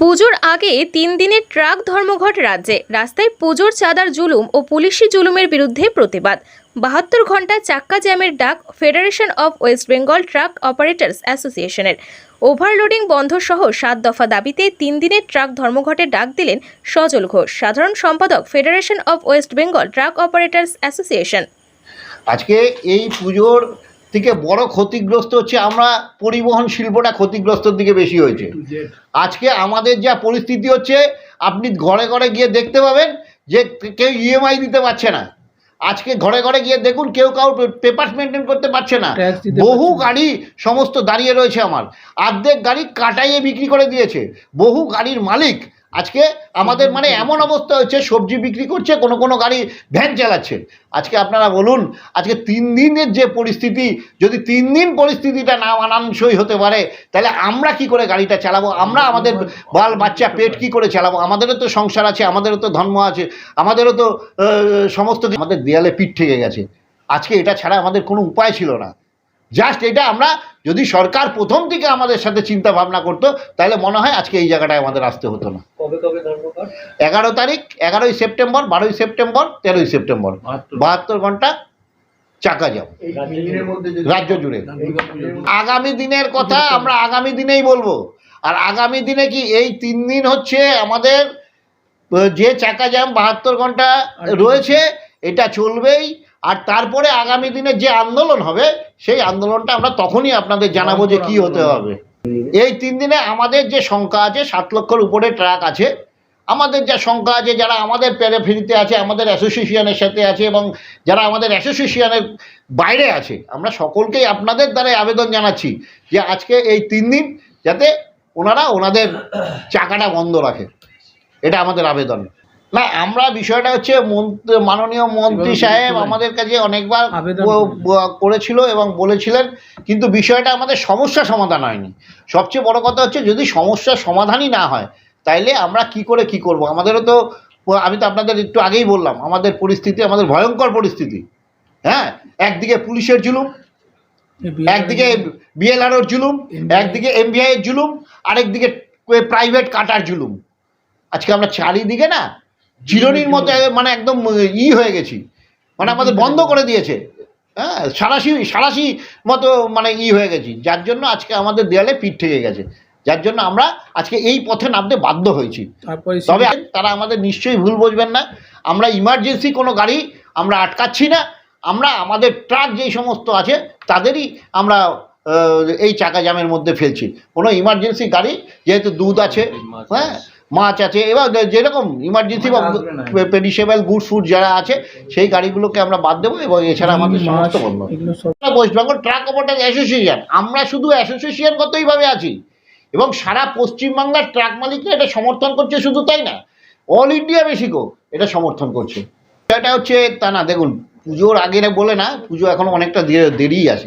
পুজোর আগে তিন দিনের ট্রাক ধর্মঘট রাজ্যে। রাস্তায় পুজোর চাঁদার জুলুম ও পুলিশি জুলুমের বিরুদ্ধে প্রতিবাদ। বাহাত্তর ঘণ্টা চাক্কা জ্যামের ডাক federation of West Bengal truck operators অ্যাসোসিয়েশনের। ওভারলোডিং বন্ধ সহ সাত দফা দাবিতে তিন দিনের ট্রাক ধর্মঘটের ডাক দিলেন সজল ঘোষ, সাধারণ সম্পাদক federation of West Bengal truck operators association. আজকে এই পুজোর থেকে বড় ক্ষতিগ্রস্ত হচ্ছে আমরা পরিবহন শিল্পটা ক্ষতিগ্রস্তর দিকে বেশি হয়েছে। আজকে আমাদের যা পরিস্থিতি হচ্ছে আপনি ঘরে ঘরে গিয়ে দেখতে পাবেন যে কেউ ইএমআই দিতে পারছে না। আজকে ঘরে ঘরে গিয়ে দেখুন কেউ কাউ পেপার মেনটেন করতে পারছে না। বহু গাড়ি সমস্ত দাঁড়িয়ে রয়েছে আমার। অর্ধেক গাড়ি কাটাইয়ে বিক্রি করে দিয়েছে। বহু গাড়ির মালিক আজকে আমাদের মানে এমন অবস্থা হচ্ছে সবজি বিক্রি করছে, কোনো কোনো গাড়ি ভ্যান চালাচ্ছে। আজকে আপনারা বলুন, আজকে তিন দিনের যে পরিস্থিতি, যদি তিন দিন পরিস্থিতিটা না মানানসই হতে পারে, তাহলে আমরা কি করে গাড়িটা চালাবো? আমরা আমাদের বাল, বাচ্চা, পেট কি করে চালাবো? আমাদেরও তো সংসার আছে, আমাদেরও তো ধর্ম আছে, আমাদেরও তো সমস্ত আমাদের দেয়ালে পিঠ থেকে গেছে। আজকে এটা ছাড়া আমাদের কোনো উপায় ছিল না। জাস্ট এটা আমরা যদি সরকার প্রথম থেকে আমাদের সাথে চিন্তা ভাবনা করতো তাহলে মনে হয় আজকে এই জায়গাটায় আমাদের আসতে হতো না। কবে কবে ধর্মঘট? এগারো তারিখ এগারোই সেপ্টেম্বর বারোই সেপ্টেম্বর তেরোই সেপ্টেম্বর। বাহাত্তর। ঘণ্টা চাকা যাও। রাজ্য জুড়ে? আগামী দিনের কথা আমরা আগামী দিনেই বলব। আর আগামী দিনে কি এই তিন দিন হচ্ছে আমাদের যে চাকা জ্যাম বাহাত্তর ঘণ্টা রয়েছে এটা চলবেই। আর তারপরে আগামী দিনে যে আন্দোলন হবে, সেই আন্দোলনটা আমরা তখনই আপনাদের জানাব যে কি হতে হবে। এই তিন দিনে আমাদের যে সংখ্যা আছে, সাত লক্ষর উপরে ট্রাক আছে। আমাদের যা সংখ্যা আছে, যারা আমাদের প্যারাফিরিতে আছে, আমাদের অ্যাসোসিয়েশনের সাথে আছে এবং যারা আমাদের অ্যাসোসিয়েশনের বাইরে আছে, আমরা সকলকেই আপনাদের দ্বারাই আবেদন জানাচ্ছি যে আজকে এই তিন দিন যাতে ওনারা ওনাদের চাকাটা বন্ধ রাখে। এটা আমাদের আবেদন। না আমরা বিষয়টা হচ্ছে মাননীয় মন্ত্রী সাহেব আমাদের কাছে অনেকবার করেছিল এবং বলেছিলেন কিন্তু বিষয়টা আমাদের সমস্যা সমাধান হয়নি। সবচেয়ে বড় কথা হচ্ছে যদি সমস্যার সমাধানই না হয় তাইলে আমরা কি করে কি করব? আমাদেরও তো আমি তো আপনাদের একটু আগেই বললাম আমাদের পরিস্থিতি আমাদের ভয়ঙ্কর পরিস্থিতি। হ্যাঁ? একদিকে পুলিশের জুলুম একদিকে বিএলআরওর জুলুম একদিকে এমবিআই এর জুলুম আরেকদিকে প্রাইভেট কাটার জুলুম। আজকে আমরা চারিদিকে না চিরনির মতো মানে একদম ই হয়ে গেছি। মানে আমাদের বন্ধ করে দিয়েছে। হ্যাঁ সারাশি সারাশি মতো মানে ই হয়ে গেছি। যার জন্য আজকে আমাদের দেয়ালে পিঠ থেকে গেছে। যার জন্য আমরা আজকে এই পথে নামতে বাধ্য হয়েছি। তারপরে তবে তারা আমাদের নিশ্চয়ই ভুল বুঝবেন না। আমরা ইমার্জেন্সি কোনো গাড়ি আমরা আটকাচ্ছি না। আমরা আমাদের ট্রাক যেই সমস্ত আছে তাদেরই আমরা এই চাকা জামের মধ্যে ফেলছি। কোনো ইমার্জেন্সি গাড়ি যেহেতু দুধ আছে হ্যাঁ মাছ আছে। এবার যেরকম ইমার্জেন্সি বা পেরিসেবল গুড ফুড যারা আছে সেই গাড়িগুলোকে আমরা বাদ দেবো এবং এছাড়া আমাদের সমস্ত বন্ধ। West Bengal truck operator association আমরা শুধু অ্যাসোসিয়েশনগতইভাবে আছি। এবং সারা পশ্চিমবাংলার ট্রাক মালিকরা এটা সমর্থন করছে শুধু তাই না। অল ইন্ডিয়া বেশিকো এটা সমর্থন করছে। এটা হচ্ছে তা না দেখুন পুজোর আগে বলে না পুজো এখনও অনেকটা দেরি আছে।